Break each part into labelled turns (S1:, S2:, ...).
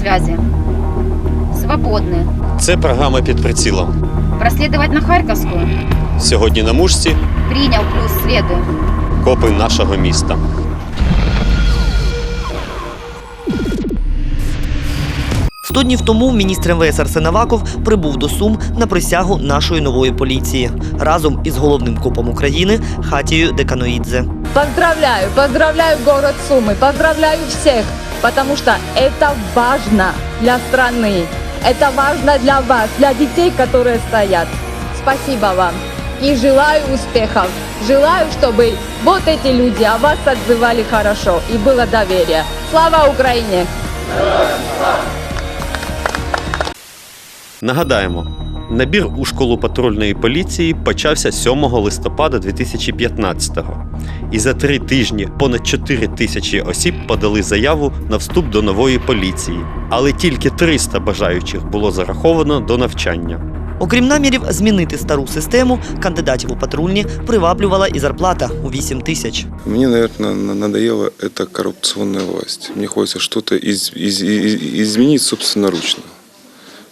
S1: связи. Свободны.
S2: Це програма під прицілом.
S1: Проследовать на Харьковскую?
S2: Сьогодні на мушці
S1: Принял, плюс следую.
S2: копи нашого міста.
S3: Сто днів тому міністр МВС Арсен Аваков прибув до Сум на присягу нашої нової поліції разом із головним копом України Хатією Деканоїдзе.
S4: Поздравляю, поздравляю город Сумы, поздравляю всех, потому что это важно для страны, это важно для вас, для детей, которые стоят. Спасибо вам и желаю успехов. Желаю, чтобы вот эти люди о вас отзывали хорошо и было доверие. Слава Украине!
S2: Нагадаємо, набір у школу патрульної поліції почався 7 листопада 2015-го. І за три тижні понад 4 тисячі осіб подали заяву на вступ до нової поліції, але тільки 300 бажаючих було зараховано до навчання.
S3: Окрім намірів змінити стару систему, кандидатів у патрульні приваблювала і зарплата у 8 тисяч.
S5: Мне, наверное, на- надоела эта коррупционная власть. Мне хочется что-то из- из- из- изменить собственноручно.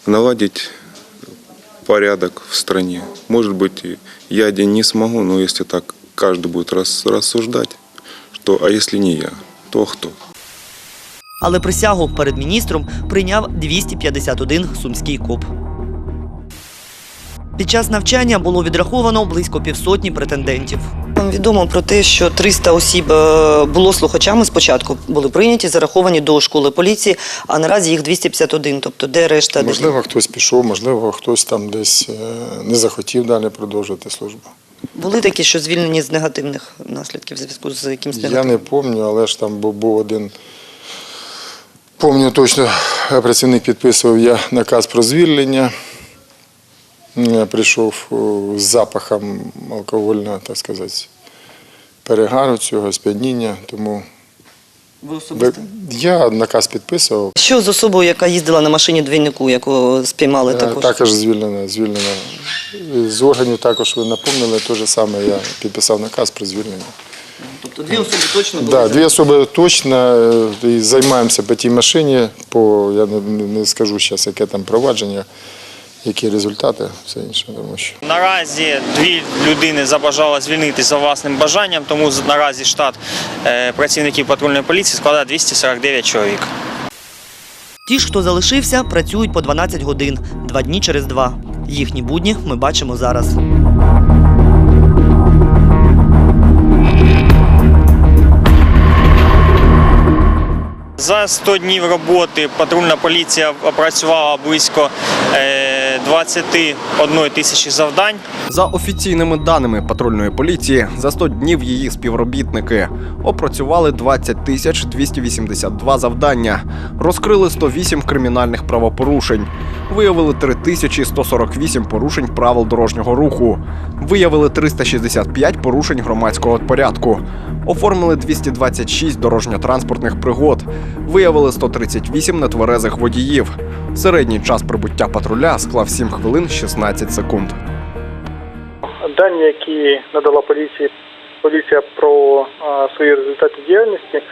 S5: Наладить порядок в стране. Может быть, я один не смогу, но если так каждый будет рас- рассуждать, что а если не я, то кто?
S3: Але присягу перед міністром прийняв 251 сумський коп. Під час навчання було відраховано близько півсотні претендентів. Вам відомо про те, що 300 осіб е, було слухачами спочатку, були прийняті, зараховані до школи поліції, а наразі їх 251. Тобто, де решта?
S6: Можливо, хтось пішов, можливо, хтось там десь е, не захотів далі продовжувати службу.
S3: Були такі, що звільнені з негативних наслідків в зв'язку з якимось
S6: Я не пам'ятаю, але ж там був, був один. Пам'ятаю точно, е, працівник підписував я наказ про звільнення. Я прийшов з запахом алкогольного, так сказати, перегару цього, сп'яніння. Тому
S3: Ви особисто?
S6: я наказ підписував.
S3: Що з особою, яка їздила на машині двійнику, яку спіймали
S6: Е,
S3: також?
S6: Також звільнено, звільнено. З органів також ви напомнили, те ж саме я підписав наказ про звільнення.
S3: Тобто дві особи точно були?
S6: Да, дві особи точно е, і займаємося по тій машині, по я не, не скажу зараз, яке там провадження, які результати, все інше, тому що.
S7: Наразі дві людини забажали звільнитися за власним бажанням, тому наразі штат е, працівників патрульної поліції складає 249 чоловік.
S3: Ті ж, хто залишився, працюють по 12 годин, два дні через два. Їхні будні ми бачимо зараз.
S7: За 100 днів роботи патрульна поліція опрацювала близько е, 21 тисячі завдань.
S8: За офіційними даними патрульної поліції, за 100 днів її співробітники опрацювали 20 тисяч 282 завдання, розкрили 108 кримінальних правопорушень, виявили 3148 порушень правил дорожнього руху, виявили 365 порушень громадського порядку, оформили 226 дорожньо-транспортних пригод, виявили 138 нетверезих водіїв. Середній час прибуття патруля склав 7 хвилин 16 секунд.
S9: Дані, які надала поліція, поліція про свої результати діяльності,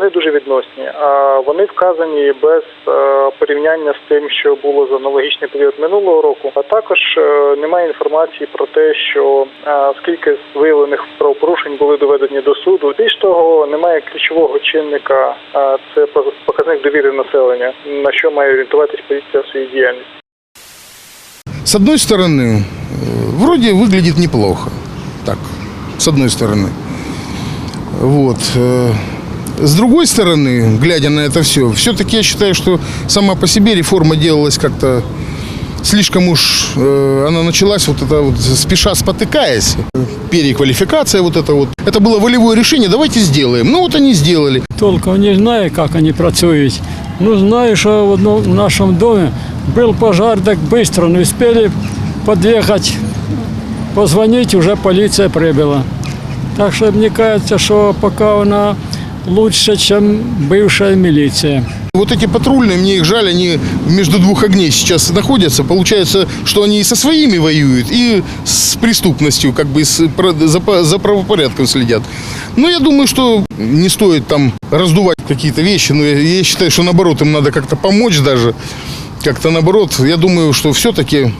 S9: вони дуже відносні. А, вони вказані без а, порівняння з тим, що було за аналогічний період минулого року. А також е, немає інформації про те, що а, скільки з виявлених правопорушень були доведені до суду. Більш того, немає ключового чинника, а, це показник довіри населення, на що має орієнтуватись поліція в своїй діяльності.
S10: С одной стороны, э, вроде выглядит неплохо. Так, с одной стороны. Вот. э, С другой стороны, глядя на это все, все-таки я считаю, что сама по себе реформа делалась как-то слишком уж... э, она началась вот это вот спеша спотыкаясь. Переквалификация вот это вот. Это было волевое решение, давайте сделаем. Ну вот они сделали.
S11: Толком не знаю, як вони працюють. Ну, знаю, що в одному в нашому домі був пожар, так швидко не успели під'їхати, позвонити, вже поліція прибула. Так що мені кажеться, що поки вона лучше, ніж бивша міліція.
S10: Вот эти патрульные, мне их жаль, они между двух огней сейчас находятся. Получается, что они и со своими воюют, и с преступностью, как бы с, про- за, по- за правопорядком следят. Но я думаю, что не стоит там раздувать какие-то вещи. Но я, я считаю, что наоборот, им надо как-то помочь даже. Как-то наоборот, я думаю, что все-таки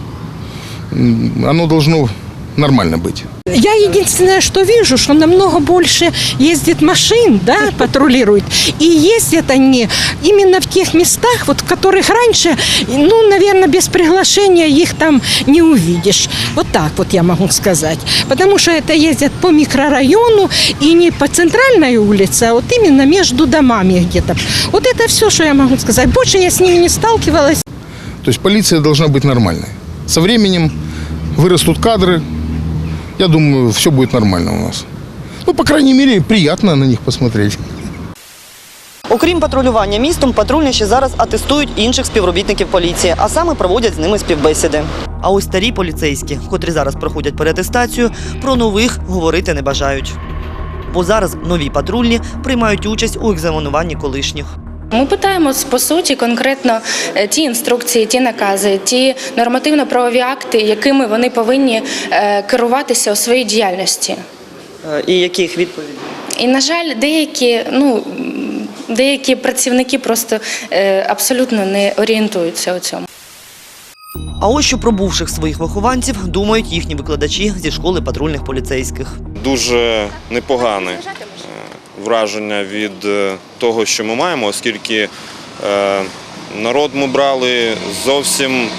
S10: оно должно нормально быть.
S12: Я единственное, что вижу, что намного больше ездит машин, да, патрулирует. И ездят они именно в тех местах, вот в которых раньше, ну, наверное, без приглашения их там не увидишь. Вот так вот я могу сказать. Потому что это ездят по микрорайону и не по центральной улице, а вот именно между домами где-то. Вот это все, что я могу сказать. Больше я с ними не сталкивалась.
S10: То есть полиция должна быть нормальной. Со временем вырастут кадры. Я думаю, все будет нормально у нас. Ну, по крайней мере, приятно на них посмотреть.
S3: Окрім патрулювання містом, патрульні ще зараз атестують інших співробітників поліції, а саме проводять з ними співбесіди. А ось старі поліцейські, котрі зараз проходять переатестацію, про нових говорити не бажають. Бо зараз нові патрульні приймають участь у екзаменуванні колишніх.
S13: Ми питаємо по суті конкретно е, ті інструкції, ті накази, ті нормативно-правові акти, якими вони повинні е, керуватися у своїй діяльності.
S3: Е, І яких відповідей?
S13: І на жаль, деякі ну деякі працівники просто абсолютно не орієнтуються у цьому.
S3: А ось що про бувших своїх вихованців думають їхні викладачі зі школи патрульних поліцейських.
S14: дуже непогане е, враження від е, того, що ми маємо, оскільки е, народ ми брали зовсім,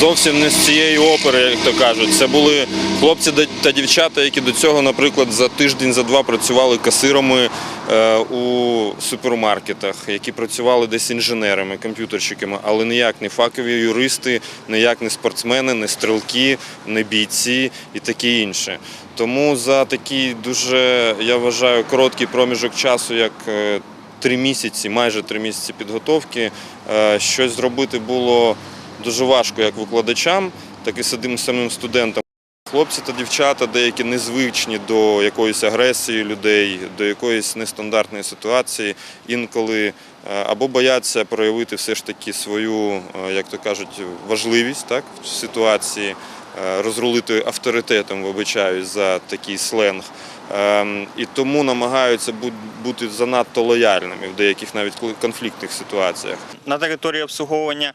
S14: зовсім не з цієї опери, як то кажуть. Це були хлопці та дівчата, які до цього, наприклад, за тиждень, за два працювали касирами е, у супермаркетах, які працювали десь інженерами, комп'ютерщиками, але ніяк не фахові юристи, ніяк не спортсмени, не стрілки, не бійці і таке інше. Тому за такий дуже, я вважаю, короткий проміжок часу, як е, три місяці, майже три місяці підготовки, е, щось зробити було дуже важко як викладачам, так і самим самим студентам. Хлопці та дівчата деякі незвичні до якоїсь агресії людей, до якоїсь нестандартної ситуації, інколи е, або бояться проявити все ж таки свою, е, як то кажуть, важливість так, в ситуації, е, розрулити авторитетом, вибачаюсь за такий сленг. Ем, І тому намагаються бу- бути занадто лояльними в деяких навіть конфліктних ситуаціях.
S7: На території обслуговування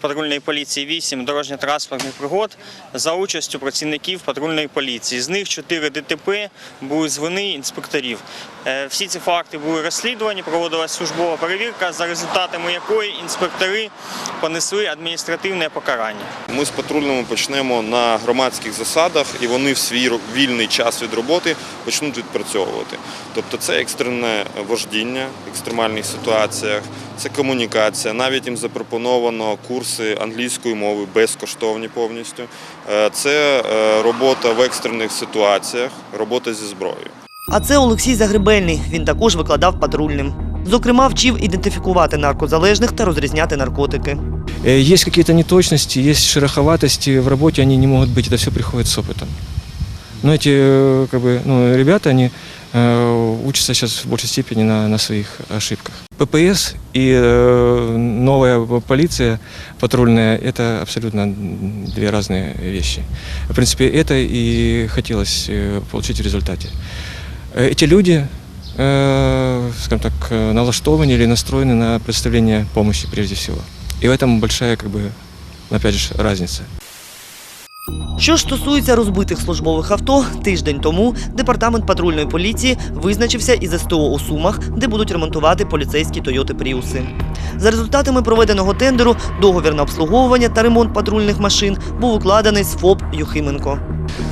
S7: патрульної поліції 8 дорожньо-транспортних пригод за участю працівників патрульної поліції. З них 4 ДТП були з вини інспекторів. Е, Всі ці факти були розслідувані, проводилася службова перевірка, за результатами якої інспектори понесли адміністративне покарання.
S14: Ми з патрульними почнемо на громадських засадах, і вони в свій вільний час від роботи почнуть відпрацьовувати. Тобто це екстрене вождіння в екстремальних ситуаціях, це комунікація. Навіть їм запропоновано курси англійської мови безкоштовні повністю. Е, Це е, робота в екстрених ситуаціях, робота зі зброєю.
S3: А це Олексій Загребельний. Він також викладав патрульним. Зокрема, вчив ідентифікувати наркозалежних та розрізняти наркотики.
S15: Э, Есть какие-то неточности, есть шероховатости в работе, они не могут быть, это все приходит с опытом. Но эти э, как бы, ну, ребята, они э, учатся сейчас в большей степени на, на своих ошибках. ППС и э, новая полиция патрульная – это абсолютно две разные вещи. В принципе, это и хотелось э, получить в результате. Э, Эти люди, э, скажем так, налаштованы или настроены на представление помощи прежде всего. И в этом большая, как бы, опять же, разница.
S3: Що ж стосується розбитих службових авто, тиждень тому департамент патрульної поліції визначився із СТО у Сумах, де будуть ремонтувати поліцейські Тойоти Пріуси. За результатами проведеного тендеру договір на обслуговування та ремонт патрульних машин був укладений з ФОП Юхименко.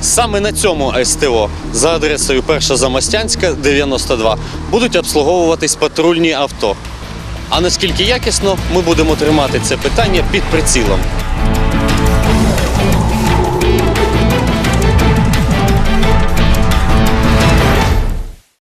S2: Саме на цьому СТО за адресою Перша Замостянська, 92, будуть обслуговуватись патрульні авто. А наскільки якісно, ми будемо тримати це питання під прицілом.